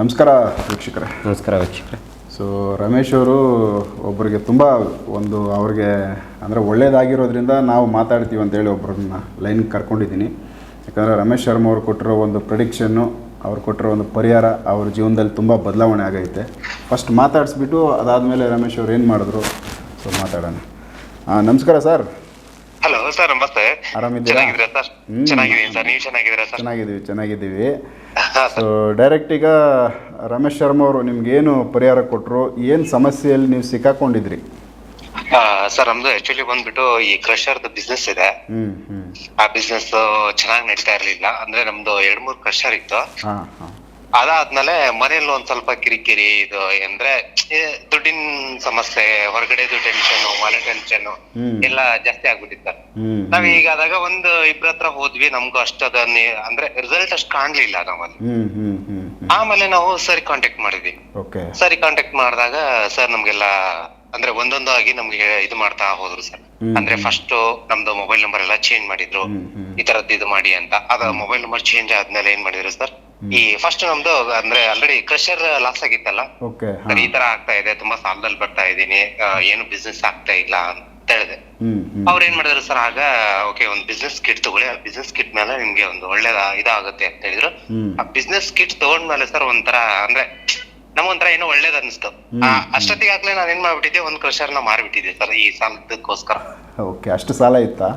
ನಮಸ್ಕಾರ ವೀಕ್ಷಕರೇ. ನಮಸ್ಕಾರ ವೀಕ್ಷಕರೇ. ಸೊ ರಮೇಶ್ ಅವರು ಒಬ್ಬರಿಗೆ ತುಂಬ ಒಂದು ಅವ್ರಿಗೆ ಅಂದರೆ ಒಳ್ಳೇದಾಗಿರೋದ್ರಿಂದ ನಾವು ಮಾತಾಡ್ತೀವಿ ಅಂತೇಳಿ ಒಬ್ಬರನ್ನ ಲೈನ್ ಕರ್ಕೊಂಡಿದ್ದೀನಿ. ಯಾಕಂದರೆ ರಮೇಶ್ ಶರ್ಮಾ ಅವರು ಕೊಟ್ಟಿರೋ ಒಂದು ಪ್ರೊಡಿಕ್ಷನ್ನು ಅವ್ರು ಕೊಟ್ಟಿರೋ ಒಂದು ಪರಿಹಾರ ಅವ್ರ ಜೀವನದಲ್ಲಿ ತುಂಬ ಬದಲಾವಣೆ ಆಗೈತೆ. ಫಸ್ಟ್ ಮಾತಾಡಿಸ್ಬಿಟ್ಟು ಅದಾದಮೇಲೆ ರಮೇಶ್ ಅವ್ರು ಏನು ಮಾಡಿದ್ರು? ಸೊ ಮಾತಾಡೋಣ. ಹಾಂ ನಮಸ್ಕಾರ ಸರ್. ಸರ್ ನಮಸ್ತೆ ಆರಾಮಿದ್ದೀರಾ? ಚೆನ್ನಾಗಿದ್ದೀರಾ ಸರ್. ಚೆನ್ನಾಗಿದ್ದೀನಿ ಸರ್ ನೀವು ಚೆನ್ನಾಗಿದ್ದೀರಾ ಸರ್? ಚೆನ್ನಾಗಿದ್ದೀವಿ ಚೆನ್ನಾಗಿದ್ದೀವಿ. ಸೊ ಡೈರೆಕ್ಟ್ ಈಗ ರಮೇಶ್ ಶರ್ಮಾ ಅವರು ನಿಮ್ಗೇನು ಪರಿಹಾರ ಕೊಟ್ಟರು ಏನು ಸಮಸ್ಯೆಯಲ್ಲಿ ನೀವು ಸಿಕ್ಕಾಕೊಂಡಿದ್ರಿ? ಸರ್ ನಮ್ದು ಆಕ್ಚುಲಿ ಬಂದ್ಬಿಟ್ಟು ಈ ಕ್ರಷರ್ದು ಬಿಸ್ನೆಸ್ ಇದೆ. ಆ ಬಿಸ್ನೆಸ್ ಚೆನ್ನಾಗಿ ನಡೀತಾ ಇರ್ಲಿಲ್ಲ. ಅಂದ್ರೆ ನಮ್ದು ಎರಡ್ ಮೂರ್ ಕ್ರಷರ್ ಇತ್ತು ಅದಾದ್ಮೇಲೆ ಮನೇಲಿ ಒಂದ್ ಸ್ವಲ್ಪ ಕಿರಿಕಿರಿ ಇದು ಅಂದ್ರೆ ದುಡ್ಡಿನ ಸಮಸ್ಯೆ ಹೊರಗಡೆದು ಟೆನ್ಷನ್ ಮನೆ ಟೆನ್ಷನ್. ಎಲ್ಲ ಜಾಸ್ತಿ ಆಗ್ಬಿಟ್ಟಿತ್ತು. ಸರ್ ನಾವ್ ಈಗ ಆದಾಗ ಒಂದು ಇಬ್ರ ಹತ್ರ ಹೋದ್ವಿ ನಮ್ಗೂ ಅಷ್ಟದ ಅಂದ್ರೆ ರಿಸಲ್ಟ್ ಅಷ್ಟ್ ಕಾಣ್ಲಿಲ್ಲ ನಾವಲ್ಲಿ ಆಮೇಲೆ ನಾವು ಸರಿ ಕಾಂಟ್ಯಾಕ್ಟ್ ಮಾಡಿದ್ವಿ. ಓಕೆ ಸರಿ ಕಾಂಟ್ಯಾಕ್ಟ್ ಮಾಡಿದಾಗ ಸರ್ ನಮ್ಗೆಲ್ಲ ಅಂದ್ರೆ ಒಂದೊಂದಾಗಿ ನಮ್ಗೆ ಇದು ಮಾಡ್ತಾ ಹೋದ್ರು ಸರ್. ಅಂದ್ರೆ ಫಸ್ಟ್ ನಮ್ದು ಮೊಬೈಲ್ ನಂಬರ್ ಎಲ್ಲ ಚೇಂಜ್ ಮಾಡಿದ್ರು. ಈ ತರದ್ದು ಇದು ಮಾಡಿ ಅಂತ. ಅದ ಮೊಬೈಲ್ ನಂಬರ್ ಚೇಂಜ್ ಆದ್ಮೇಲೆ ಏನ್ ಮಾಡಿದ್ರು ಸರ್ ಈ ಫಸ್ಟ್ ನಮ್ದು ಅಂದ್ರೆ ಆಲ್ರೆಡಿ ಕ್ರಷರ್ ಲಾಸ್ ಆಗಿತ್ತಲ್ಲ? ಸರ್ ಈ ತರ ಆಗ್ತಾ ಇದೆ. ತುಂಬಾ ಸಾಲದಲ್ಲಿ ಬರ್ತಾ ಇದೀನಿ ಏನು ಬಿಸ್ನೆಸ್ ಆಗ್ತಾ ಇಲ್ಲ ಅಂತ ಹೇಳಿದೆ. ಅವ್ರ ಏನ್ ಮಾಡಿದ್ರು ಸರ್ ಆಗ ಓಕೆ ಒಂದು ಬಿಸ್ನೆಸ್ ಕಿಟ್ ತಗೊಳ್ಳಿ. ಆ ಬಿಸ್ನೆಸ್ ಕಿಟ್ ಮೇಲೆ ನಿಮ್ಗೆ ಒಂದು ಒಳ್ಳೇದ ಇದಾಗುತ್ತೆ ಅಂತ ಹೇಳಿದ್ರು. ಆ ಬಿಸ್ನೆಸ್ ಕಿಟ್ ತಗೊಂಡ್ಮೇಲೆ ಸರ್ ಒಂಥರ ಅಂದ್ರೆ ನಮಗೊಂಥರ ಏನೋ ಒಳ್ಳೇದ್ ಅನ್ಸ್ತು. ಆ, ಅಷ್ಟೊತ್ತಿಗಾಗ್ಲೇ ನಾನು ಏನ್ ಮಾಡ್ಬಿಟ್ಟಿದ್ದೆ ಒಂದ್ ಕ್ರಷರ್ನ ಮಾರ್ಬಿಟ್ಟಿದ್ದೆ ಸರ್ ಈ ಸಾಲದಕ್ಕೋಸ್ಕರ ಓಕೆ ಅಷ್ಟು ಸಾಲ ಇತ್ತಾ?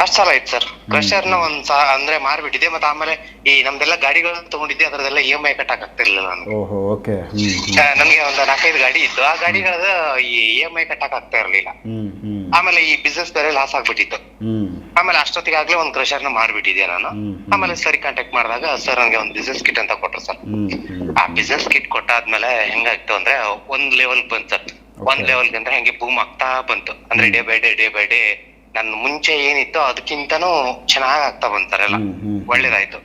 ಅಷ್ಟ್ ಸಾಲ ಇತ್ತು ಸರ್. ಕ್ರಷರ್ನ ಒಂದ್ ಸಾ ಅಂದ್ರೆ ಮಾರ್ಬಿಟ್ಟಿದ್ದೆ ಮತ್ತೆ ಆಮೇಲೆ ಈ ನಮ್ದೆಲ್ಲ ಗಾಡಿಗಳನ್ನ ತಗೊಂಡಿದ್ದೆ ಅದ್ರದೆಲ್ಲ ಇ ಎಂ ಐ ಕಟ್ಟಕ್ ಆಗ್ತಿರ್ಲಿಲ್ಲ ನಾನು ಓಹೋ ಓಕೆ. ನಮ್ಗೆ ಒಂದ್ ನಾಲ್ಕೈದು ಗಾಡಿ ಇತ್ತು. ಆ ಗಾಡಿಗಳದ ಈ ಇ ಎಂ ಐ ಕಟ್ಟಕ್ ಆಗ್ತಾ ಇರ್ಲಿಲ್ಲ ಹ್ಮ್. ಆಮೇಲೆ ಈ ಬಿಸ್ನೆಸ್ ಬೇರೆ ಲಾಸ್ ಆಗ್ಬಿಟ್ಟಿತ್ತು. ಆಮೇಲೆ ಅಷ್ಟೊತ್ತಿಗಾಗ್ಲೇ ಒಂದ್ ಕ್ರಷರ್ನ ಮಾರ್ಬಿಟ್ಟಿದ್ದೆ ನಾನು. ಆಮೇಲೆ ಸರಿ ಕಾಂಟ್ಯಾಕ್ಟ್ ಮಾಡಿದಾಗ ಸರ್ ನನಗೆ ಒಂದ್ ಬಿಸ್ನೆಸ್ ಕಿಟ್ ಅಂತ ಕೊಟ್ರು ಸರ್ ಆ ಬಿಸ್ನೆಸ್ ಕಿಟ್ ಕೊಟ್ಟಾದ್ಮೇಲೆ ಹೆಂಗಾಯ್ತು ಅಂದ್ರೆ ಒಂದ್ ಲೆವೆಲ್ ಬಂತು ಸರ್ ಒಂದ್ ಲೆವೆಲ್ ಅಂದ್ರೆ ಹೆಂಗೆ ಬೂಮ್ ಆಗ್ತಾ ಬಂತು. ಅಂದ್ರೆ day by day day by day ನನ್ ಮುಂಚೆ ಏನಿತ್ತು ಅದಕ್ಕಿಂತನೂ ಚೆನ್ನಾಗ್ ಆಗ್ತಾ ಬಂತಾರೆಲ್ಲ. ಒಳ್ಳೇದಾಯ್ತು.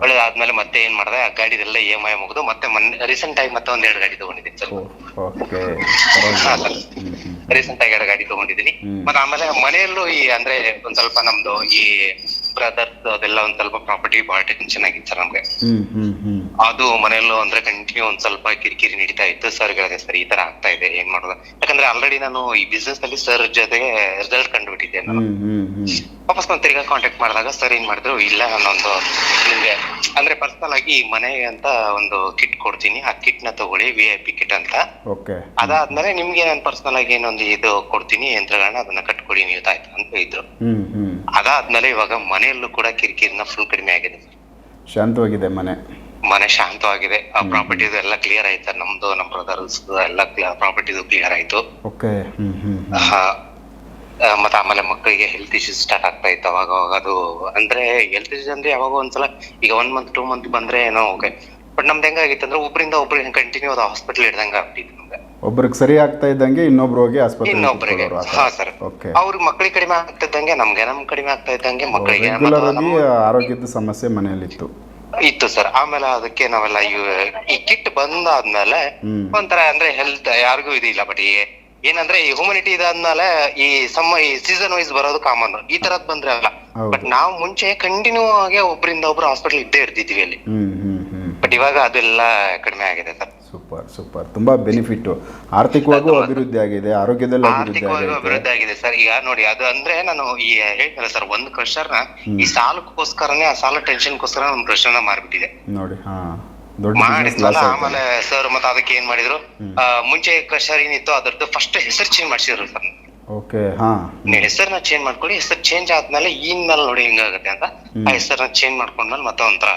ಒಳ್ಳೇದಾದ್ಮೇಲೆ ಮತ್ತೆ ಏನ್ ಮಾಡಿದೆ ಆ ಗಾಡಿದೆಲ್ಲ ಇ ಎಂ ಐ ಮುಗಿದು ಮತ್ತೆ ರೀಸೆಂಟ್ ಆಗಿ ಮತ್ತೆ ಒಂದ್ ಎರಡು ಗಾಡಿ ತಗೊಂಡಿದ್ದೀನಿ ಸರ್ ರೀಸೆಂಟ್ ಆಗಿ ಎರಡು ಗಾಡಿ ತಗೊಂಡಿದ್ದೀನಿ. ಹ್ಮ್. ಮತ್ತೆ ಆಮೇಲೆ ಮನೆಯಲ್ಲೂ ಈ ಅಂದ್ರೆ ಒಂದ್ ಸ್ವಲ್ಪ ನಮ್ದು ಈ ಬ್ರದರ್ಸ್ ಅದೆಲ್ಲ ಒಂದ್ ಸ್ವಲ್ಪ ಪ್ರಾಪರ್ಟಿ ಬಹಳ ಟೆನ್ಷನ್ ಆಗಿತ್ತು ಸರ್ ನಮ್ಗೆ. ಹ್ಮ್ ಹ್ಮ್ ಹ್ಞೂ ಅದು ಮನೆಯಲ್ಲೂ ಅಂದ್ರೆ ಕಂಟಿನ್ಯೂ ಒಂದ್ ಸ್ವಲ್ಪ ಕಿರಿಕಿರಿ ನಡೀತಾ ಇತ್ತು. ಸರ್ ಗಳಿಗೆ ಸರ್ ಈ ತರ ಆಗ್ತಾ ಇದೆ ಏನ್ ಮಾಡೋದು? ಯಾಕಂದ್ರೆ ಆಲ್ರೆಡಿ ನಾನು ಈ ಬಿಸ್ನೆಸ್ ಅಲ್ಲಿ ಸರ್ ಜೊತೆಗೆ ರಿಸಲ್ಟ್ ಕಂಡುಬಿಟ್ಟಿದ್ದೆ ನಾನು. ವಾಪಸ್ ನಾನು ತಿರ್ಗಾ ಕಾಂಟ್ಯಾಕ್ಟ್ ಮಾಡಿದಾಗ ಸರ್ ಏನ್ ಮಾಡಿದ್ರು ಇಲ್ಲ ನಾನೊಂದು ನಿಮ್ಗೆ ಅಂದ್ರೆ ಪರ್ಸನಲ್ ಆಗಿ ಮನೆ ಮನೆಗೆ ಅಂತ ಒಂದು ಕಿಟ್ ಕೊಡ್ತೀನಿ ಆ ಕಿಟ್ನ ತಗೊಳ್ಳಿ ವಿ ಐ ಪಿ ಕಿಟ್ ಅಂತ. ಅದಾದ್ಮೇಲೆ ನಿಮ್ಗೆ ನಾನು ಪರ್ಸನಲ್ ಆಗಿ ಏನೊಂದು ಇದು ಕೊಡ್ತೀನಿ ಯಂತ್ರಗಳನ್ನ ಅದನ್ನ ಕಟ್ಕೊಡಿ ನೀವು ತಾಯ್ತು ಅಂತ ಇದ್ರು ಅದಾದ್ಮೇಲೆ ಇವಾಗ ಮನೆಯಲ್ಲೂ ಕೂಡ ಕಿರಿಕಿರಿನ ಫುಲ್ ಕಡಿಮೆ ಆಗಿದೆ ಶಾಂತವಾಗಿದೆ ಮನೆ. ಮನೆ ಶಾಂತವಾಗಿದೆ. ಆ ಪ್ರಾಪರ್ಟಿದು ಎಲ್ಲ ಕ್ಲಿಯರ್ ಆಯ್ತು. ನಮ್ದು ನಮ್ ಬ್ರದರ್ಸ್ ಎಲ್ಲ ಪ್ರಾಪರ್ಟಿದು ಕ್ಲಿಯರ್ ಆಯ್ತು. ಓಕೆ ಆ, ಮತ್ತೆ ಆಮೇಲೆ ಮಕ್ಕಳಿಗೆ ಹೆಲ್ತ್ ಇಶ್ಯೂಸ್ ಸ್ಟಾರ್ಟ್ ಆಗ್ತಾ ಇತ್ತು ಅವಾಗ ಅವಾಗ ಅದು ಅಂದ್ರೆ ಹೆಲ್ತ್ ಇಶ್ಯೂಸ್ ಅಂದ್ರೆ ಯಾವಾಗ ಒಂದ್ಸಲ ಈಗ ಒನ್ ಮಂತ್ ಟೂ ಮಂತ್ ಬಂದ್ರೆ ಏನೋ ಓಕೆ ಬಟ್ ನಮ್ದು ಹೆಂಗಾಗಿತ್ತು ಅಂದ್ರೆ ಒಬ್ಬರಿಂದ ಒಬ್ರಿಗೆ ಕಂಟಿನ್ಯೂ ಅದು ಹಾಸ್ಪಿಟಲ್ ಇಡ್ದಂಗ ಆಗ್ತಿತ್ತು ನಮ್ಗೆ. ಒಬ್ರಿಗೆ ಸರಿ ಆಗ್ತಾ ಇದ್ದಂಗೆ ಇನ್ನೊಬ್ರು ಹೋಗಿ ಆಸ್ಪತ್ರೆ ಇನ್ನೊಬ್ರಿಗೆ. ಹಾ ಸರ್. ಓಕೆ. ಅವ್ರಿಗೆ ಮಕ್ಕಳಿಗೆ ಕಡಿಮೆ ಆಗ್ತಾ ಇದ್ದಂಗೆ ನಮ್ಗೆ ನಮ್ ಕಡಿಮೆ ಆಗ್ತಾ ಇದ್ದಂಗೆ ಮಕ್ಕಳಿಗೆ ಆರೋಗ್ಯದ ಸಮಸ್ಯೆ ಮನೆಯಲ್ಲಿತ್ತು. ಇತ್ತು ಸರ್. ಆಮೇಲೆ ಅದಕ್ಕೆ ನಾವೆಲ್ಲ ಇವ್- ಈ ಕಿಟ್ ಬಂದಾದ್ಮೇಲೆ ಹ್ಮ್. ಒಂಥರ ಅಂದ್ರೆ ಹೆಲ್ತ್ ಯಾರಿಗೂ ಇದಿಲ್ಲ ಬಟ್ ಏನಂದ್ರೆ ಈ ಹ್ಯೂಮಿನಿಟಿ ಇದಾದ್ಮೇಲೆ ಈ ಸಮ ಈ ಸೀಸನ್ ವೈಸ್ ಬರೋದು ಕಾಮನ್ ಈ ತರದ್ ಬಂದ್ರೆ ಅಲ್ಲ. ಹೌದು. ಬಟ್ ನಾವು ಮುಂಚೆ ಕಂಟಿನ್ಯೂ ಆಗಿ ಒಬ್ರಿಂದ ಒಬ್ರು ಹಾಸ್ಪಿಟಲ್ ಇದ್ದೇ ಇರ್ತಿದ್ವಿ ಅಲ್ಲಿ. ಬಟ್ ಇವಾಗ ಅದೆಲ್ಲ ಕಡಿಮೆ ಆಗಿದೆ ಸರ್. Super super. ತುಂಬಾ ಬೆನಿಫಿಟ್ ಆರ್ಥಿಕವಾಗೂ ಅಭಿವೃದ್ಧಿ ಆಗಿದೆ ಆರೋಗ್ಯದಲ್ಲಿ ಅಭಿವೃದ್ಧಿ ಆರ್ಥಿಕವಾಗಿ ಅಭಿವೃದ್ಧಿ ಆಗಿದೆ. ಸರ್ ಈಗ ನೋಡಿ ಅದು ಅಂದ್ರೆ ನಾನು ಈ ಹೇಳ್ತಾರೆ ಸರ್ ಒಂದು ಕ್ರಷರ್ನ ಈ ಸಾಲಕ್ಕೋಸ್ಕರನೇ ಆ ಸಾಲ ಟೆನ್ಷನ್ಗೋಸ್ಕರ ನಮ್ಮ ಕ್ರಷರ್ನ ಮಾರ್ಬಿಟ್ಟಿದೆ ನೋಡಿ ಹಾ. ಮಾಡಿದ್ವಲ್ಲ ಆಮೇಲೆ ಸರ್ ಮತ್ತೆ ಅದಕ್ಕೆ ಏನ್ ಮಾಡಿದ್ರು? ಮುಂಚೆ ಕ್ರಷರ್ ಏನಿತ್ತು ಅದರದ್ದು ಫಸ್ಟ್ ಹೆಸರು ಚೇಂಜ್ ಮಾಡ್ಸಿದ್ರು ಸರ್. ಓಕೆ ಹಾ. ಹೆಸರನ್ನ ಚೇಂಜ್ ಮಾಡ್ಕೊಳ್ಳಿ ಹೆಸರು ಚೇಂಜ್ ಆದ್ಮೇಲೆ ಇನ್ಮೇಲೆ ನೋಡಿ ಹಿಂಗಾಗುತ್ತೆ ಅಂತ ಆ ಹೆಸರನ್ನ ಚೇಂಜ್ ಮಾಡ್ಕೊಂಡ್ಮೇಲೆ ಮತ್ತೆ ಒಂಥರ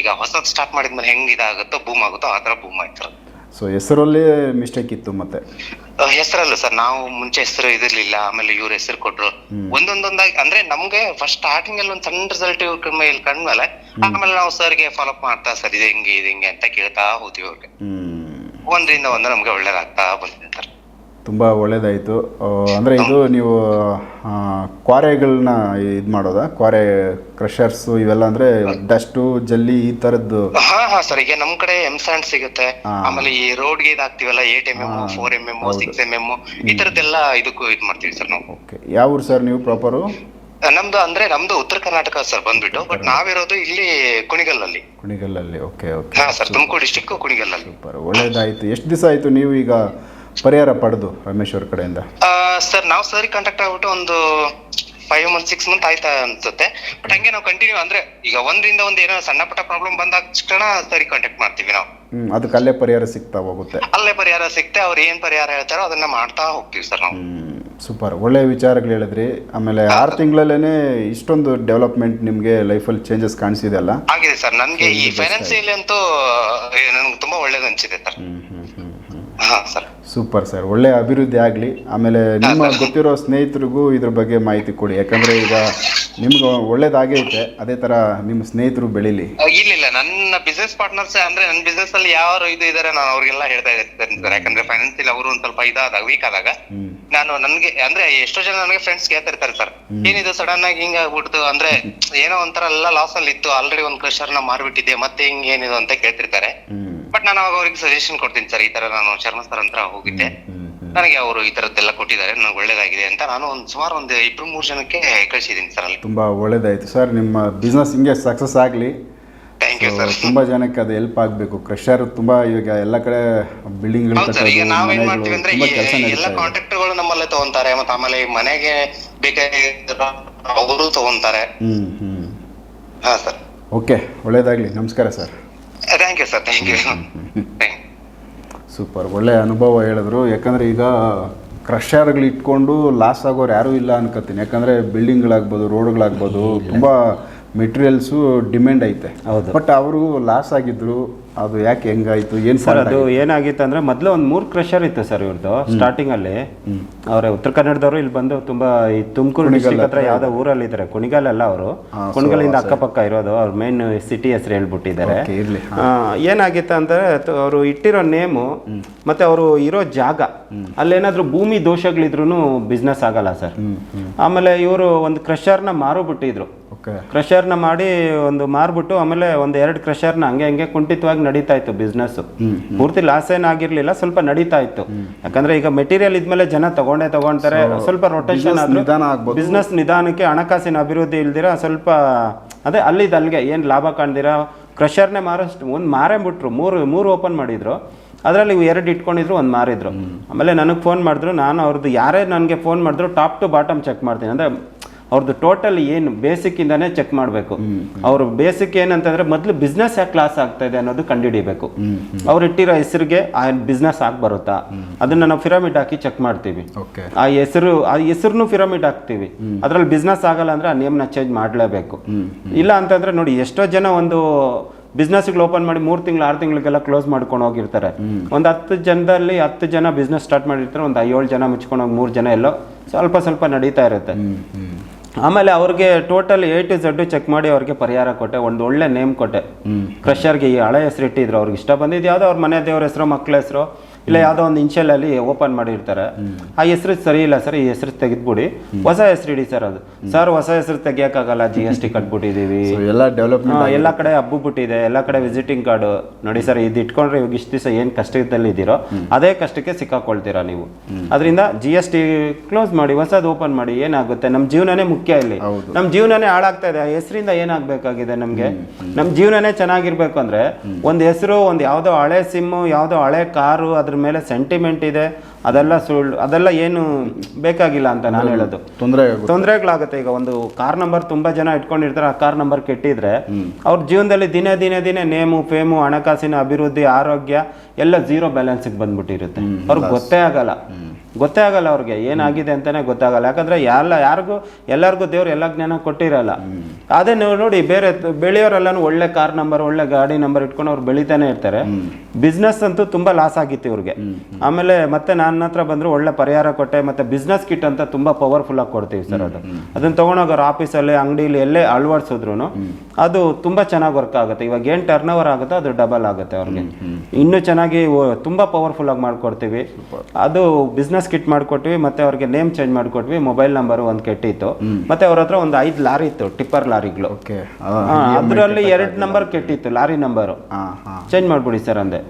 ಈಗ ಹೊಸದ್ ಸ್ಟಾರ್ಟ್ ಮಾಡಿದ್ಮೇಲೆ ಹೆಂಗ್ ಇದಾಗುತ್ತೋ ಬೂಮ್ ಆಗುತ್ತೋ ಆ ತರ ಬೂಮ್ ಆಯ್ತು. ಸೊ ಹೆಸರಲ್ಲಿ ಮಿಸ್ಟೇಕ್ ಇತ್ತು ಮತ್ತೆ? ಹೆಸರಲ್ಲ ಸರ್ ನಾವು ಮುಂಚೆ ಹೆಸರು ಇದಿರ್ಲಿಲ್ಲ ಆಮೇಲೆ ಇವ್ರ ಹೆಸರು ಕೊಟ್ರು. ಒಂದೊಂದೊಂದಾಗಿ ಅಂದ್ರೆ ನಮ್ಗೆ ಫಸ್ಟ್ ಸ್ಟಾರ್ಟಿಂಗ್ ಅಲ್ಲಿ ಒಂದ್ ಸಣ್ಣ ರಿಸಲ್ಟ್ ಇವ್ರ ಮೇಲೆ ಕಂಡ್ಮೇಲೆ ಆಮೇಲೆ ನಾವು ಸರ್ಗೆ ಫಾಲೋ ಮಾಡ್ತಾ ಸರ್ ಇದು ಹೆಂಗೆ ಇದು ಹೆಂಗೆ ಅಂತ ಕೇಳ್ತಾ ಹೋದ್ವಿ ಅವ್ರಿಗೆ ಒಂದ್ರಿಂದ ಒಂದು ನಮ್ಗೆ ಒಳ್ಳೇದಾಗ್ತಾ ಬಂದಿದೆ ಸರ್. ತುಂಬ ಒಳ್ಳೇದಾಯಿತು. ಅಂದರೆ ಇದು ನೀವು ಕ್ವಾರೆಗಳನ್ನ ಇದು ಮಾಡೋದಾ? ಕ್ವಾರೆ ಕ್ರಷರ್ಸು ಇವೆಲ್ಲ ಅಂದರೆ ಡಸ್ಟು ಜಲ್ಲಿ ಈ ಥರದ್ದು ಹಾ ಹಾ ಸರ್. ಈಗ ನಮ್ ಕಡೆ ಎಂ ಸ್ಯಾಂಡ್ ಸಿಗುತ್ತೆ. ಆಮೇಲೆ ಈ ರೋಡ್ಗೆ ಇದಾಗ್ತಿವಲ್ಲ ಏಟ್ ಎಂ ಎಂ ಹಾ, four M M. Six M M ಈ ತರದ್ದೆಲ್ಲ ಇದಕ್ಕೂ ಇದು ಮಾಡ್ತೀವಿ ಸರ್ ನಾವು. ಓಕೆ. ಯಾವ ಊರು ಸರ್ ನೀವು ಪ್ರಾಪರು? ನಮ್ದು ಅಂದ್ರೆ ನಮ್ದು ಉತ್ತರ ಕರ್ನಾಟಕ ಸರ್ ಬಂದ್ಬಿಟ್ಟು ಬಟ್ ನಾವಿರೋದು ಇಲ್ಲಿ ಕುಣಿಗಲ್ಲಲ್ಲಿ ಕುಣಿಗಲ್ಲಲ್ಲಿ ಓಕೆ ಓಕೆ. ಹಾ ಸರ್. ತುಮಕೂರು ಡಿಸ್ಟಿಕ್ ಕುಣಿಗಲ್ಲಲ್ಲಿ ಸೂಪರ್. ಒಳ್ಳೇದಾಯಿತು. ಎಷ್ಟು ದಿವಸ ಆಯಿತು ನೀವು ಈಗ ಪರಿಹಾರ ಪಡೆದು ರಮೇಶ್ವರ್ ಅವ್ರ ಕಡೆಯಿಂದ? ಸರ್ ನಾವು ಸರಿ ಕಾಂಟ್ಯಾಕ್ಟ್ ಆಗ್ಬಿಟ್ಟು ಒಂದು ಫೈವ್ ಮಂತ್ ಸಿಕ್ಸ್ ಮಂತ್ ಆಯ್ತಾ ಅನ್ಸುತ್ತೆ. ಬಟ್ ಹಂಗೆ ನಾವು ಕಂಟಿನ್ಯೂ ಅಂದ್ರೆ ಈಗ ಒಂದ್ರಿಂದ ಒಂದ್ ಏನೋ ಸಣ್ಣ ಪುಟ್ಟ ಪ್ರಾಬ್ಲಮ್ ಬಂದಾಗ ತಕ್ಷಣ ಸರಿ ಕಾಂಟ್ಯಾಕ್ಟ್ ಮಾಡ್ತೀವಿ ನಾವು. ಅದಕ್ಕೆ ಅಲ್ಲೇ ಪರಿಹಾರ ಸಿಗ್ತಾ ಹೋಗುತ್ತೆ. ಅಲ್ಲೇ ಪರಿಹಾರ ಸಿಕ್ತೆ ಅವ್ರು ಏನ್ ಪರಿಹಾರ ಹೇಳ್ತಾರೋ ಅದನ್ನ ಮಾಡ್ತಾ ಹೋಗ್ತೀವಿ ಸರ್ ನಾವು. ಸೂಪರ್ ಒಳ್ಳೆ ವಿಚಾರಗಳು ಹೇಳಿದ್ರಿ. ಆಮೇಲೆ ಆರು ತಿಂಗಳಲ್ಲೇನೆ ಇಷ್ಟೊಂದು ಡೆವಲಪ್ಮೆಂಟ್ ನಿಮಗೆ ಲೈಫಲ್ಲಿ ಚೇಂಜಸ್ ಕಾಣಿಸಿದೆ ಅಲ್ಲ? ಆಗಿದೆ ಸರ್. ನನ್ಗೆ ಈ ಫೈನಾನ್ಸಿಯಲ್ ಅಂತೂ ನನ್ಗೆ ತುಂಬಾ ಒಳ್ಳೇದು ಅನ್ಸಿದೆ ಸರ್. ಹ್ಞೂ ಹ್ಞೂ ಹ್ಞೂ ಹ್ಞೂ ಹಾ ಸರ್. Super sir. ಒಳ್ಳೆ ಅಭಿವೃದ್ಧಿ ಆಗಲಿ. ಆಮೇಲೆ ನಿಮ್ಮ ಗೊತ್ತಿರೋ ಸ್ನೇಹಿತರಿಗೂ ಇದ್ರ ಬಗ್ಗೆ ಮಾಹಿತಿ ಕೊಡಿ. ಯಾಕಂದ್ರೆ ಈಗ ನಿಮ್ಗೆ ಒಳ್ಳೇದಾಗೈತೆ ಅದೇ ತರ ನಿಮ್ಮ ಸ್ನೇಹಿತರು ಬೆಳೀಲಿ. ಇಲ್ಲ ಇಲ್ಲ. ನನ್ನ ಬಿಸ್ನೆಸ್ ಪಾರ್ಟ್ನರ್ಸ್ ಅಂದ್ರೆ ನನ್ನ ಬಿಸ್ನೆಸ್ ಅಲ್ಲಿ ಯಾರು ಇದು ಇದಾರೆ ನಾನು ಅವ್ರಿಗೆಲ್ಲ ಹೇಳ್ತಾ ಇದ್ದೇನೆ ಸರ್. ಯಾಕಂದ್ರೆ ಫೈನಾನ್ಸಿಯಲ್ ಅವರು ಒಂದ್ ಸ್ವಲ್ಪ ಇದಾದಾಗ ವೀಕ್ ಆದಾಗ ನಾನು ನನ್ಗೆ ಅಂದ್ರೆ ಎಷ್ಟೋ ಜನ ನನಗೆ ಫ್ರೆಂಡ್ಸ್ ಕೇಳ್ತಿರ್ತಾರೆ ಸರ್. ಏನಿದು ಸಡನ್ ಆಗಿ ಹಿಂಗ ಆಗ್ಬಿಡ್ತು ಅಂದ್ರೆ ಏನೋ ಒಂಥರ ಎಲ್ಲ ಲಾಸ್ ಅಲ್ಲಿ ಇತ್ತು. ಆಲ್ರೆಡಿ ಒಂದ್ ಕ್ರಷರ್ನ ಮಾರ್ಬಿಟ್ಟಿದ್ದೆ. ಮತ್ತೆ ಹಿಂಗ್ ಏನಿದು ಅಂತ ಕೇಳ್ತಿರ್ತಾರೆ. ಬಟ್ ನಾನು ಅವಾಗ ಅವ್ರಿಗೆ ಸಜೆಷನ್ ಕೊಡ್ತೀನಿ ಸರ್ ಈ ತರ ನಾನು ಶರ್ಮ ಸರ್ ಹತ್ರ ಹೋಗಿದ್ದೆ. ನನಗೆ ಅವರು ಈ ತರದ್ದೆಲ್ಲ ಕೊಟ್ಟಿದ್ದಾರೆ ನನಗೆ ಒಳ್ಳೇದಾಗಿದೆ ಅಂತ ನಾನು ಒಂದು ಸುಮಾರು ಒಂದು ಇಬ್ರು ಮೂರು ಜನಕ್ಕೆ ಕಳಿಸಿದ್ದೀನಿ ಸರ್ ಅಲ್ಲಿ. ತುಂಬಾ ಒಳ್ಳೇದಾಯ್ತು ಸರ್ ನಿಮ್ಮ ಬಿಸ್ನೆಸ್ ಹಿಂಗೆ ಸಕ್ಸಸ್ ಆಗಲಿ. ಥ್ಯಾಂಕ್ ಯು ಸರ್ ತುಂಬಾ ಜನಕ್ಕೆ ಅದು ಹೆಲ್ಪ್ ಆಗಬೇಕು. ಕ್ರಷರ್ ತುಂಬಾ ಈಗ ಎಲ್ಲ ಕಡೆ ಸರ್ ಈಗ ನಾವು ನಾವೇನ್ ಮಾಡ್ತೀವಿ ಅಂದ್ರೆ ಎಲ್ಲ ಕಾಂಟ್ರಾಕ್ಟರ್ಗಳು ಗಳು ನಮ್ಮಲ್ಲೇ ತಗೊಂತಾರೆ ಮತ್ತೆ ಆಮೇಲೆ ಮನೆಗೆ ಬೇಕಾಗಿರೋ ಅವರು ತಗೊಂತಾರೆ. ಹ್ಮ್ ಹ್ಮ್. ಹಾ ಸರ್ ಓಕೆ ಒಳ್ಳೇದಾಗ್ಲಿ. ನಮಸ್ಕಾರ sir thank you sir thank you super ಒಳ್ಳೆ ಅನುಭವ ಹೇಳಿದ್ರು. ಯಾಕಂದರೆ ಈಗ ಕ್ರಷರ್ಗಳು ಇಟ್ಕೊಂಡು ಲಾಸ್ ಆಗೋರು ಯಾರೂ ಇಲ್ಲ ಅನ್ಕೋತೀನಿ ಯಾಕಂದರೆ ಬಿಲ್ಡಿಂಗ್ಗಳಾಗ್ಬೋದು ರೋಡ್ಗಳಾಗ್ಬೋದು ತುಂಬ ಮೆಟೀರಿಯಲ್ಸು ಡಿಮ್ಯಾಂಡ್ ಐತೆ. ಹೌದು. ಬಟ್ ಅವರು ಲಾಸ್ ಆಗಿದ್ರು. ಅದು ಯಾಕೆ ಹೆಂಗಾಯ್ತು? ಏನು ಸರ್ ಅದು ಏನಾಗಿತ್ತು ಅಂದ್ರೆ ಮೊದಲು ಒಂದು ಮೂರು ಕ್ರಷರ್ ಇತ್ತು ಸರ್ ಇವ್ರದ್ದು ಸ್ಟಾರ್ಟಿಂಗ್ ಅಲ್ಲಿ. ಅವ್ರ ಉತ್ತರ ಕನ್ನಡದವರು ಇಲ್ಲಿ ಬಂದು ತುಂಬಾ ಈ ತುಮಕೂರು ಡಿಸ್ಟಿಕ್ ಹತ್ರ ಯಾವ್ದೋ ಊರಲ್ಲಿ ಇದ್ದಾರೆ ಕುಣಿಗಲ್ ಅಲ್ಲ ಅವರು. ಕುಣಿಗಾಲಿಂದ ಅಕ್ಕಪಕ್ಕ ಇರೋದು ಅವ್ರ ಮೇನ್ ಸಿಟಿ ಹೆಸರು ಹೇಳ್ಬಿಟ್ಟಿದ್ದಾರೆ. ಏನಾಗಿತ್ತು ಅಂದ್ರೆ ಅವರು ಇಟ್ಟಿರೋ ನೇಮು ಮತ್ತೆ ಅವರು ಇರೋ ಜಾಗ ಅಲ್ಲೇನಾದ್ರೂ ಭೂಮಿ ದೋಷಗಳಿದ್ರು ಬಿಸ್ನೆಸ್ ಆಗಲ್ಲ ಸರ್. ಆಮೇಲೆ ಇವರು ಒಂದು ಕ್ರಷರ್ನ ಮಾರುಬಿಟ್ಟಿದ್ರು. ಕ್ರಷರ್ ಕ್ರಷರ್ನ ಮಾಡಿ ಒಂದು ಮಾರ್ಬಿಟ್ಟು ಆಮೇಲೆ ಒಂದು ಎರಡು ಕ್ರಷರ್ನ ಹಂಗೆ ಹಂಗೆ ಕುಂಠಿತವಾಗಿ ನಡೀತಾ ಇತ್ತು ಬಿಸ್ನೆಸ್ ಪೂರ್ತಿ ಲಾಸ್ ಏನಾಗಿರ್ಲಿಲ್ಲ ಸ್ವಲ್ಪ ನಡೀತಾ ಇತ್ತು. ಯಾಕಂದ್ರೆ ಈಗ ಮೆಟೀರಿಯಲ್ ಇದ್ಮೇಲೆ ಜನ ತಗೊಂಡೇ ತಗೊಂತಾರೆ ಸ್ವಲ್ಪ ರೊಟೇಷನ್ ಆದ್ರೂ. ಬಿಸ್ನೆಸ್ ನಿಧಾನಕ್ಕೆ ಹಣಕಾಸಿನ ಅಭಿವೃದ್ಧಿ ಇಲ್ದಿರ ಸ್ವಲ್ಪ ಅದೇ ಅಲ್ಲಿದ ಅಲ್ಲಿಗೆ ಏನು ಲಾಭ ಕಾಣ್ದಿರ ಕ್ರಷರ್ನೇ ಮಾರಷ್ಟು ಒಂದು ಮಾರೇ ಬಿಟ್ರು ಮೂರು ಮೂರು ಓಪನ್ ಮಾಡಿದ್ರು. ಅದರಲ್ಲಿ ಎರಡು ಇಟ್ಕೊಂಡಿದ್ರು ಒಂದು ಮಾರಿದ್ರು. ಆಮೇಲೆ ನನಗೆ ಫೋನ್ ಮಾಡಿದ್ರು ನಾನು ಅವ್ರದ್ದು ಯಾರೇ ನನಗೆ ಫೋನ್ ಮಾಡಿದ್ರು ಟಾಪ್ ಟು ಬಾಟಮ್ ಚೆಕ್ ಮಾಡ್ತೀನಿ. ಅಂದರೆ ಅವ್ರದ್ದು ಟೋಟಲ್ ಏನು ಬೇಸಿಕ್ ಇಂದಾನೆ ಚೆಕ್ ಮಾಡಬೇಕು ಅವ್ರ ಬೇಸಿಕ್ ಏನಂತಂದ್ರೆ ಮೊದಲು ಬಿಸ್ನೆಸ್ ಯಾಕೆ ಲಾಸ್ ಆಗ್ತಾ ಇದೆ ಅನ್ನೋದು ಕಂಡುಹಿಡಿಬೇಕು. ಅವ್ರು ಇಟ್ಟಿರೋ ಹೆಸರಿಗೆ ಆ ಬಿಸ್ನೆಸ್ ಆಗಿ ಬರುತ್ತಾ? ಅದನ್ನ ನಾವು ಪಿರಮಿಡ್ ಹಾಕಿ ಚೆಕ್ ಮಾಡ್ತೀವಿ. ಆ ಹೆಸರು ಆ ಹೆಸರುನು ಪಿರಮಿಡ್ ಹಾಕ್ತೀವಿ. ಅದರಲ್ಲಿ ಬಿಸ್ನೆಸ್ ಆಗಲ್ಲ ಅಂದ್ರೆ ಆ ನೇಮ್ನ ಚೇಂಜ್ ಮಾಡಲೇಬೇಕು. ಇಲ್ಲ ಅಂತಂದ್ರೆ ನೋಡಿ ಎಷ್ಟೋ ಜನ ಒಂದು ಬಿಸ್ನೆಸ್ಗಳು ಓಪನ್ ಮಾಡಿ ಮೂರು ತಿಂಗಳು ಆರು ತಿಂಗಳಿಗೆಲ್ಲ ಕ್ಲೋಸ್ ಮಾಡ್ಕೊಂಡು ಹೋಗಿರ್ತಾರೆ. ಒಂದು ಹತ್ತು ಜನದಲ್ಲಿ ಹತ್ತು ಜನ ಬಿಸ್ನೆಸ್ ಸ್ಟಾರ್ಟ್ ಮಾಡಿರ್ತಾರೆ ಒಂದು ಏಳು ಜನ ಮುಚ್ಕೊಂಡೋಗಿ ಮೂರು ಜನ ಎಲ್ಲೋ ಸ್ವಲ್ಪ ಸ್ವಲ್ಪ ನಡೀತಾ ಇರುತ್ತೆ. ಆಮೇಲೆ ಅವ್ರಿಗೆ total A to Z check ಮಾಡಿ ಅವ್ರಿಗೆ ಪರಿಹಾರ ಕೊಟ್ಟೆ ಒಂದು ಒಳ್ಳೆ ನೇಮ್ ಕೊಟ್ಟೆ. ಕ್ರಷರ್ಗೆ ಈ ಹಳೆ ಹೆಸರು ಇಟ್ಟಿದ್ರು ಅವ್ರಿಗೆ ಇಷ್ಟ ಬಂದಿದ್ದು ಯಾವುದೋ ಅವ್ರ ಮನೆ ದೇವ್ರ ಹೆಸರು ಮಕ್ಳ ಹೆಸರು. ಇಲ್ಲ ಯಾವುದೋ ಒಂದು ಇನ್ಶಿಯಲ್ ಅಲ್ಲಿ ಓಪನ್ ಮಾಡಿರ್ತಾರೆ. ಆ ಹೆಸರು ಸರಿ ಇಲ್ಲ ಸರ್ ಈ ಹೆಸರು ತೆಗೆದ್ಬಿಡಿ. ಹೊಸ ಹೆಸರು ಇಡಿ ಸರ್ ಅದು. ಸರ್ ಹೊಸ ಹೆಸರು ತೆಗಿಯಕ್ಕಾಗಲ್ಲ ಜಿ ಎಸ್ ಟಿ ಕಟ್ಬಿಟ್ಟಿದೀವಿ. ಸೊ ಎಲ್ಲ ಡೆವಲಪ್ಮೆಂಟ್ ಎಲ್ಲ ಕಡೆ ಹಬ್ಬ ಬಿಟ್ಟಿದೆ ಎಲ್ಲ ಕಡೆ ವಿಸಿಟಿಂಗ್ ಕಾರ್ಡ್ ನೋಡಿ ಸರ್ ಇದು ಇಟ್ಕೊಂಡ್ರೆ ಇವಾಗ ಇಷ್ಟು ದಿವಸ ಏನು ಕಷ್ಟದಲ್ಲಿ ಇದ್ದೀರೋ ಅದೇ ಕಷ್ಟಕ್ಕೆ ಸಿಕ್ಕಾಕೊಳ್ತೀರಾ ನೀವು. ಅದರಿಂದ ಜಿ ಎಸ್ ಟಿ ಕ್ಲೋಸ್ ಮಾಡಿ ಹೊಸದು ಓಪನ್ ಮಾಡಿ ಏನಾಗುತ್ತೆ? ನಮ್ಮ ಜೀವನನೇ ಮುಖ್ಯ ಇಲ್ಲಿ. ನಮ್ಮ ಜೀವನನೇ ಹಾಳಾಗ್ತಾ ಇದೆ. ಆ ಹೆಸರಿಂದ ಏನಾಗಬೇಕಾಗಿದೆ ನಮಗೆ? ನಮ್ಮ ಜೀವನನೇ ಚೆನ್ನಾಗಿರ್ಬೇಕು ಅಂದ್ರೆ ಒಂದು ಹೆಸರು ಒಂದು ಯಾವುದೋ ಹಳೆ ಸಿಮ್ಮು ಯಾವುದೋ ಹಳೆ ಕಾರು ಅದ್ರ ಮೇಲೆ ಸೆಂಟಿಮೆಂಟ್ ಇದೆ ಅದೆಲ್ಲ ಸುಳ್ಳು ಅದೆಲ್ಲ ಏನು ಬೇಕಾಗಿಲ್ಲ ಅಂತ ನಾನು ಹೇಳೋದು. ತೊಂದರೆ ತೊಂದರೆಗಳಾಗುತ್ತೆ. ಈಗ ಒಂದು ಕಾರ್ ನಂಬರ್ ತುಂಬಾ ಜನ ಇಟ್ಕೊಂಡಿರ್ತಾರೆ ಆ ಕಾರ್ ನಂಬರ್ ಕೆಟ್ಟಿದ್ರೆ ಅವ್ರ ಜೀವನದಲ್ಲಿ ದಿನೇ ದಿನೇ ದಿನೇ ನೇಮು ಫೇಮು ಹಣಕಾಸಿನ ಅಭಿವೃದ್ಧಿ ಆರೋಗ್ಯ ಎಲ್ಲ ಜೀರೋ ಬ್ಯಾಲೆನ್ಸಿಗೆ ಬಂದ್ಬಿಟ್ಟಿರುತ್ತೆ. ಅವ್ರಿಗೆ ಗೊತ್ತೇ ಆಗಲ್ಲ. ಗೊತ್ತೇ ಆಗಲ್ಲ ಅವ್ರಿಗೆ ಏನಾಗಿದೆ ಅಂತಾನೆ ಗೊತ್ತಾಗಲ್ಲ. ಯಾಕಂದ್ರೆ ಎಲ್ಲ ಯಾರಿಗೂ ಎಲ್ಲರಿಗೂ ದೇವ್ರು ಎಲ್ಲ ಜ್ಞಾನ ಕೊಟ್ಟಿರಲ್ಲ. ಅದೇ ನೀವು ನೋಡಿ ಬೇರೆ ಬೆಳೆಯೋರೆಲ್ಲನೂ ಒಳ್ಳೆ ಕಾರ್ ನಂಬರ್ ಒಳ್ಳೆ ಗಾಡಿ ನಂಬರ್ ಇಟ್ಕೊಂಡು ಅವ್ರು ಬೆಳಿತಾನೆ ಇರ್ತಾರೆ. ಬಿಸ್ನೆಸ್ ಅಂತೂ ತುಂಬಾ ಲಾಸ್ ಆಗಿತ್ತು ಇವ್ರಿಗೆ. ಆಮೇಲೆ ಮತ್ತೆ ನನ್ನ ಹತ್ರ ಬಂದ್ರು ಒಳ್ಳೆ ಪರಿಹಾರ ಕೊಟ್ಟೆ ಮತ್ತೆ ಬಿಸ್ನೆಸ್ ಕಿಟ್ ಅಂತ ತುಂಬಾ ಪವರ್ಫುಲ್ ಆಗಿ ಕೊಡ್ತೀವಿ ಸರ್ ಅದು. ಅದನ್ನ ತಗೊಂಡೋಗೋರು ಆಫೀಸಲ್ಲಿ ಅಂಗಡಿಲಿ ಎಲ್ಲೇ ಅಳವಡಿಸಿದ್ರು ಅದು ತುಂಬಾ ಚೆನ್ನಾಗಿ ವರ್ಕ್ ಆಗುತ್ತೆ. ಇವಾಗ ಏನ್ ಟರ್ನ್ ಓವರ್ ಆಗುತ್ತೋ ಅದು ಡಬಲ್ ಆಗುತ್ತೆ ಅವ್ರಿಗೆ. ಇನ್ನೂ ಚೆನ್ನಾಗಿ ತುಂಬಾ ಪವರ್ಫುಲ್ ಆಗಿ ಮಾಡ್ಕೊಡ್ತೀವಿ. ಅದು ಬಿಸ್ನೆಸ್ ಕಿಟ್ ಮಾಡ್ಕೊಟ್ವಿ ಮತ್ತೆ ಅವ್ರಿಗೆ ನೇಮ್ ಚೇಂಜ್ ಮಾಡ್ಕೊಟ್ವಿ ಮೊಬೈಲ್ ನಂಬರ್ ಒಂದ್ ಕೆಟ್ಟಿತ್ತು. ಮತ್ತೆ ಅವ್ರ ಹತ್ರ ಒಂದು ಐದು ಲಾರಿ ಇತ್ತು ಟಿಪ್ಪರ್ ಲಾರಿಗಳು. ಅದರಲ್ಲಿ ಎರಡು ನಂಬರ್ ಕೆಟ್ಟಿತ್ತು ಲಾರಿ ನಂಬರ್ ಚೇಂಜ್ ಮಾಡ್ಬಿಡಿ ಸರ್ ಅಂದೆ.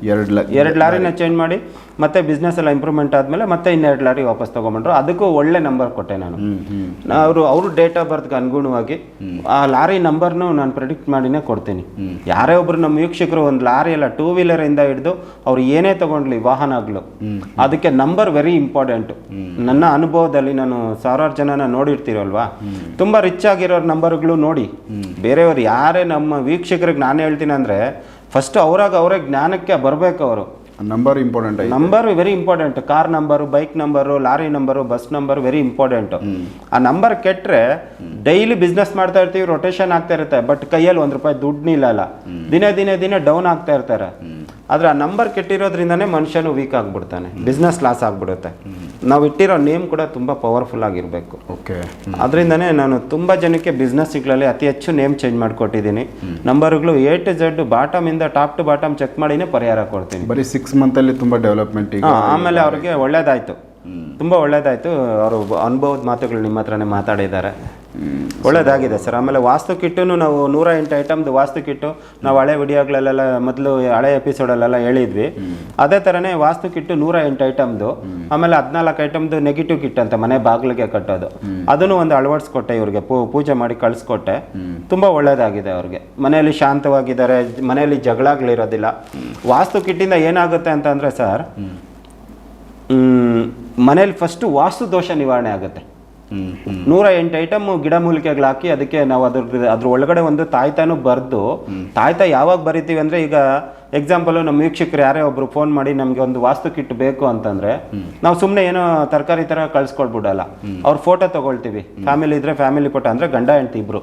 ಎರಡು ಲಾರಿನ ಚೇಂಜ್ ಮಾಡಿ ಮತ್ತೆ ಬಿಸ್ನೆಸ್ ಎಲ್ಲ ಇಂಪ್ರೂವ್ಮೆಂಟ್ ಆದಮೇಲೆ ಮತ್ತೆ ಇನ್ನೆರಡು ಲಾರಿ ವಾಪಸ್ ತೊಗೊಂಬಂದ್ರು ಅದಕ್ಕೂ ಒಳ್ಳೆ ನಂಬರ್ ಕೊಟ್ಟೆ ನಾನು. ಅವರು ಅವರು ಡೇಟ್ ಆಫ್ ಬರ್ತ್ಗೆ ಅನುಗುಣವಾಗಿ ಆ ಲಾರಿ ನಂಬರ್ನು ನಾನು ಪ್ರೆಡಿಕ್ಟ್ ಮಾಡಿನೇ ಕೊಡ್ತೀನಿ. ಯಾರೇ ಒಬ್ರು ನಮ್ಮ ವೀಕ್ಷಕರು ಒಂದು ಲಾರಿ ಎಲ್ಲ ಟೂ ವೀಲರಿಂದ ಹಿಡಿದು ಅವ್ರು ಏನೇ ತಗೊಂಡ್ಲಿ ವಾಹನಗಳು ಅದಕ್ಕೆ ನಂಬರ್ ವೆರಿ ಇಂಪಾರ್ಟೆಂಟ್ ನನ್ನ ಅನುಭವದಲ್ಲಿ ನಾನು ಸಾವಿರಾರು ಜನನ ನೋಡಿರ್ತೀರಲ್ವಾ? ತುಂಬಾ ರಿಚ್ ಆಗಿರೋ ನಂಬರ್ಗಳು ನೋಡಿ. ಬೇರೆಯವರು ಯಾರೇ ನಮ್ಮ ವೀಕ್ಷಕರಿಗೆ ನಾನು ಹೇಳ್ತೀನಿ ಅಂದ್ರೆ ಫಸ್ಟ್ ಅವರಾಗ ಅವರೇ ಜ್ಞಾನಕ್ಕೆ ಬರಬೇಕು ಅವರು. Number important number very important car number bike number lorry number bus number very important ಆ ನಂಬರ್ ಕೆಟ್ಟರೆ ಡೈಲಿ ಬಿಸ್ನೆಸ್ ಮಾಡ್ತಾ ಇರ್ತೀವಿ ರೊಟೇಷನ್ ಆಗ್ತಾ ಇರುತ್ತೆ ಬಟ್ ಕೈಯಲ್ಲಿ ಒಂದ್ ರೂಪಾಯಿ ದುಡ್ಡು ನಿಲ್ಲಲ್ಲ. ದಿನೇ ದಿನೇ ದಿನೇ ಡೌನ್ ಆಗ್ತಾ ಇರ್ತಾರೆ. ಆದ್ರೆ ಆ ನಂಬರ್ ಕೆಟ್ಟಿರೋದ್ರಿಂದನೇ ಮನುಷ್ಯನು ವೀಕ್ ಆಗ್ಬಿಡ್ತಾನೆ. ಬಿಸ್ನೆಸ್ ಲಾಸ್ ಆಗ್ಬಿಡುತ್ತೆ. ನಾವು ಇಟ್ಟಿರೋ ನೇಮ್ ಕೂಡ ತುಂಬಾ ಪವರ್ಫುಲ್ ಆಗಿರಬೇಕು. ಓಕೆ ಅದರಿಂದನೇ ನಾನು ತುಂಬ ಜನಕ್ಕೆ ಬಿಸ್ನೆಸ್ಗಳಲ್ಲಿ ಅತಿ ಹೆಚ್ಚು ನೇಮ್ ಚೇಂಜ್ ಮಾಡಿಕೊಟ್ಟಿದ್ದೀನಿ. ನಂಬರ್ಗಳು ಎ ಟು ಝಡ್ ಬಾಟಮ್ ಇಂದ ಟಾಪ್ ಟು ಬಾಟಮ್ ಚೆಕ್ ಮಾಡಿನೇ ಪರಿಹಾರ ಕೊಡ್ತೀನಿ. ಬರೀ ಸಿಕ್ಸ್ ಮಂತಲ್ಲಿ ತುಂಬ ಡೆವಲಪ್ಮೆಂಟ್ ಆಮೇಲೆ ಅವ್ರಿಗೆ ಒಳ್ಳೇದಾಯ್ತು. ತುಂಬಾ ಒಳ್ಳೇದಾಯ್ತು. ಅವರು ಅನುಭವದ ಮಾತುಗಳು ನಿಮ್ಮ ಹತ್ರನೇ ಮಾತಾಡಿದ್ದಾರೆ. ಒಳ್ಳೇದಾಗಿದೆ ಸರ್. ಆಮೇಲೆ ವಾಸ್ತು ಕಿಟ್ಟನ್ನು ನಾವು ನೂರ ಎಂಟು ಐಟಮ್ದು ವಾಸ್ತು ಕಿಟ್ಟು ನಾವು ಹಳೆ ವಿಡಿಯೋಗಳಲ್ಲೆಲ್ಲ ಮೊದಲು ಹಳೆ ಎಪಿಸೋಡಲ್ಲೆಲ್ಲ ಹೇಳಿದ್ವಿ. ಅದೇ ಥರನೇ ವಾಸ್ತು ಕಿಟ್ಟು ನೂರ ಎಂಟು ಐಟಮ್ದು. ಆಮೇಲೆ ಹದಿನಾಲ್ಕು ಐಟಮ್ದು ನೆಗೆಟಿವ್ ಕಿಟ್ ಅಂತ ಮನೆ ಬಾಗಿಲಿಗೆ ಕಟ್ಟೋದು. ಅದನ್ನು ಒಂದು ಅಳವಡಿಸ್ಕೊಟ್ಟೆ ಇವ್ರಿಗೆ. ಪೂ- ಪೂಜೆ ಮಾಡಿ ಕಳಿಸ್ಕೊಟ್ಟೆ. ತುಂಬಾ ಒಳ್ಳೇದಾಗಿದೆ ಅವ್ರಿಗೆ. ಮನೆಯಲ್ಲಿ ಶಾಂತವಾಗಿದ್ದಾರೆ ಮನೆಯಲ್ಲಿ ಜಗಳಾಗ್ಲಿರೋದಿಲ್ಲ. ವಾಸ್ತು ಕಿಟ್ಟಿಂದ ಏನಾಗುತ್ತೆ ಅಂತಂದ್ರೆ ಸರ್ ಮನೇಲಿ ಫಸ್ಟು ವಾಸ್ತು ದೋಷ ನಿವಾರಣೆ ಆಗುತ್ತೆ. ನೂರ ಎಂಟು ಐಟಮ್ ಗಿಡಮೂಲಿಕೆಗಳು ಹಾಕಿ ಅದಕ್ಕೆ ನಾವು ಅದ್ರ ಅದ್ರ ಒಳಗಡೆ ಒಂದು ತಾಯ್ತಾನು ಬರೆದು, ತಾಯ್ತ ಯಾವಾಗ ಬರಿತೀವಿ ಅಂದ್ರೆ ಈಗ ಎಕ್ಸಾಂಪಲ್ ನಮ್ಮ ವೀಕ್ಷಕರು ಯಾರೇ ಒಬ್ರು ಫೋನ್ ಮಾಡಿ ನಮ್ಗೆ ಒಂದು ವಾಸ್ತು ಕಿಟ್ ಬೇಕು ಅಂತಂದ್ರೆ ನಾವು ಸುಮ್ಮನೆ ಏನೋ ತರಕಾರಿ ತರ ಕಳ್ಸ್ಕೊಳ್ಬಿಡಲ್ಲ ಅವ್ರ ಫೋಟೋ ತಗೊಳ್ತೀವಿ. ಫ್ಯಾಮಿಲಿ ಇದ್ರೆ ಫ್ಯಾಮಿಲಿ ಫೋಟೋ ಅಂದ್ರೆ ಗಂಡ ಹೆಂಡತಿ ಇಬ್ರು.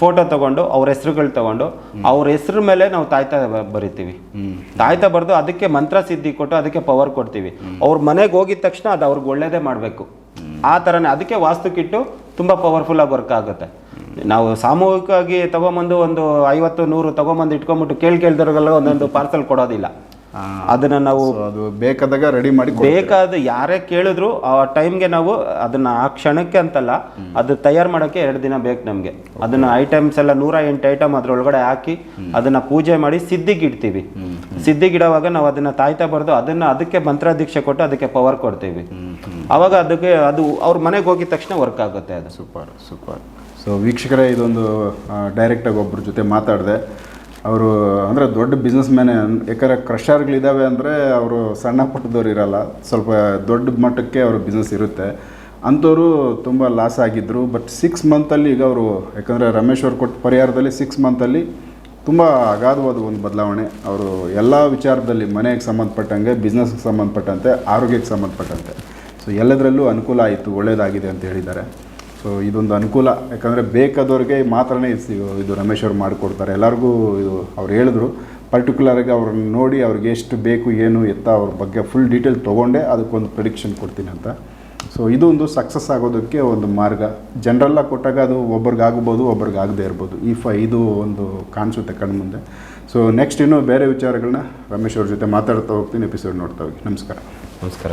ಫೋಟೋ ತಗೊಂಡು ಅವ್ರ ಹೆಸರುಗಳು ತಗೊಂಡು ಅವ್ರ ಹೆಸರು ಮೇಲೆ ನಾವು ತಾಯ್ತ ಬರಿತೀವಿ. ತಾಯ್ತ ಬರೆದು ಅದಕ್ಕೆ ಮಂತ್ರ ಸಿದ್ಧಿ ಕೊಟ್ಟು ಅದಕ್ಕೆ ಪವರ್ ಕೊಡ್ತೀವಿ. ಅವ್ರ ಮನೆಗೆ ಹೋಗಿದ ತಕ್ಷಣ ಅದು ಅವ್ರಿಗೆ ಒಳ್ಳೇದೇ ಮಾಡಬೇಕು. ಆ ಥರನೇ ಅದಕ್ಕೆ ವಾಸ್ತು ಕಿಟ್ಟು ತುಂಬ ಪವರ್ಫುಲ್ಲಾಗಿ ವರ್ಕ್ ಆಗುತ್ತೆ. ನಾವು ಸಾಮೂಹಿಕವಾಗಿ ತಗೊಂಬಂದು ಒಂದು ಐವತ್ತು ನೂರು ತಗೊಂಬಂದು ಇಟ್ಕೊಂಬಿಟ್ಟು ಕೇಳಿ ಕೇಳ್ದವ್ರಿಗೆಲ್ಲ ಒಂದೊಂದು ಪಾರ್ಸಲ್ ಕೊಡೋದಿಲ್ಲ. ಅದನ್ನ ನಾವು ಅದು ಬೇಕಾದಾಗ ರೆಡಿ ಮಾಡಿ? ಬೇಕಾದ ಯಾರೇ ಕೇಳಿದ್ರು ಆ ಟೈಮ್ಗೆ ನಾವು ಅದನ್ನ ಆ ಕ್ಷಣಕ್ಕೆ ಅಂತಲ್ಲ ಅದು ತಯಾರು ಮಾಡೋಕೆ ಎರಡು ದಿನ ಬೇಕು ನಮಗೆ. ಅದನ್ನ ಐಟಮ್ಸ್ ಎಲ್ಲ ನೂರ ಎಂಟು ಐಟಮ್ ಅದ್ರೊಳಗಡೆ ಹಾಕಿ ಅದನ್ನ ಪೂಜೆ ಮಾಡಿ ಸಿದ್ಧಿಗೆ ಇಡ್ತೀವಿ. ಸಿದ್ಧಿಗೆ ಇಡೋವಾಗ ನಾವು ಅದನ್ನ ತಾಯ್ತಾ ಬರೆದು ಅದನ್ನ ಅದಕ್ಕೆ ಮಂತ್ರ ದೀಕ್ಷೆ ಕೊಟ್ಟು ಅದಕ್ಕೆ ಪವರ್ ಕೊಡ್ತೀವಿ. ಅವಾಗ ಅದಕ್ಕೆ ಅದು ಅವ್ರ ಮನೆಗೆ ಹೋಗಿದ ತಕ್ಷಣ ವರ್ಕ್ ಆಗುತ್ತೆ ಅದು. Super super. ಸೊ ವೀಕ್ಷಕರೇ ಇದೊಂದು ಡೈರೆಕ್ಟಾಗಿ ಒಬ್ಬರ ಜೊತೆ ಮಾತಾಡಿದೆ. ಅವರು, ಅಂದರೆ ದೊಡ್ಡ ಬಿಸ್ನೆಸ್ ಮ್ಯಾನೇ ಯಾಕಂದರೆ ಕ್ರಷರ್ಗಳಿದ್ದಾವೆ ಅಂದರೆ ಅವರು ಸಣ್ಣ ಪುಟ್ಟದವ್ರು ಇರಲ್ಲ. ಸ್ವಲ್ಪ ದೊಡ್ಡ ಮಟ್ಟಕ್ಕೆ ಅವ್ರ ಬಿಸ್ನೆಸ್ ಇರುತ್ತೆ. ಅಂಥವರು ತುಂಬ ಲಾಸ್ ಆಗಿದ್ದರು ಬಟ್ ಸಿಕ್ಸ್ ಮಂತಲ್ಲಿ ಈಗ ಅವರು ಯಾಕಂದರೆ ರಮೇಶ್ ಅವ್ರು ಕೊಟ್ಟ ಪರಿಹಾರದಲ್ಲಿ ಸಿಕ್ಸ್ ಮಂತಲ್ಲಿ ತುಂಬ ಅಗಾಧವಾದ ಒಂದು ಬದಲಾವಣೆ. ಅವರು ಎಲ್ಲ ವಿಚಾರದಲ್ಲಿ ಮನೆಗೆ ಸಂಬಂಧಪಟ್ಟಂಗೆ ಬಿಸ್ನೆಸ್ಗೆ ಸಂಬಂಧಪಟ್ಟಂತೆ, ಆರೋಗ್ಯಕ್ಕೆ ಸಂಬಂಧಪಟ್ಟಂತೆ. ಸೊ ಎಲ್ಲದರಲ್ಲೂ ಅನುಕೂಲ ಆಯಿತು ಒಳ್ಳೆಯದಾಗಿದೆ ಅಂತ ಹೇಳಿದ್ದಾರೆ. ಸೊ ಇದೊಂದು ಅನುಕೂಲ. ಯಾಕಂದರೆ ಬೇಕಾದವ್ರಿಗೆ ಮಾತ್ರನೇ ಇದು ರಮೇಶ್ ಅವ್ರು ಮಾಡಿಕೊಡ್ತಾರೆ. ಎಲ್ಲರಿಗೂ ಇದು ಅವ್ರು ಹೇಳಿದ್ರು. ಪರ್ಟಿಕ್ಯುಲರಾಗಿ ಅವ್ರನ್ನ ನೋಡಿ ಅವ್ರಿಗೆ ಎಷ್ಟು ಬೇಕು, ಏನು ಎತ್ತ ಅವ್ರ ಬಗ್ಗೆ ಫುಲ್ ಡೀಟೇಲ್ ತೊಗೊಂಡೆ, ಅದಕ್ಕೊಂದು ಪ್ರಿಡಿಕ್ಷನ್ ಕೊಡ್ತೀನಿ ಅಂತ. ಸೊ ಇದು ಒಂದು ಸಕ್ಸಸ್ ಆಗೋದಕ್ಕೆ ಒಂದು ಮಾರ್ಗ. ಜನರೆಲ್ಲ ಕೊಟ್ಟಾಗ ಅದು ಒಬ್ಬರಿಗಾಗ್ಬೋದು ಆಗದೇ ಇರ್ಬೋದು. ಈ ಫ, ಇದು ಒಂದು ಕಾಣಿಸುತ್ತೆ ಕಣ್ಮುಂದೆ ಸೊ ನೆಕ್ಸ್ಟ್ ಇನ್ನೂ ಬೇರೆ ವಿಚಾರಗಳನ್ನ ರಮೇಶ್ ಅವ್ರ ಜೊತೆ ಮಾತಾಡ್ತಾ ಹೋಗ್ತೀನಿ ಎಪಿಸೋಡ್ ನೋಡ್ತಾ ಹೋಗಿ. ನಮಸ್ಕಾರ. ನಮಸ್ಕಾರ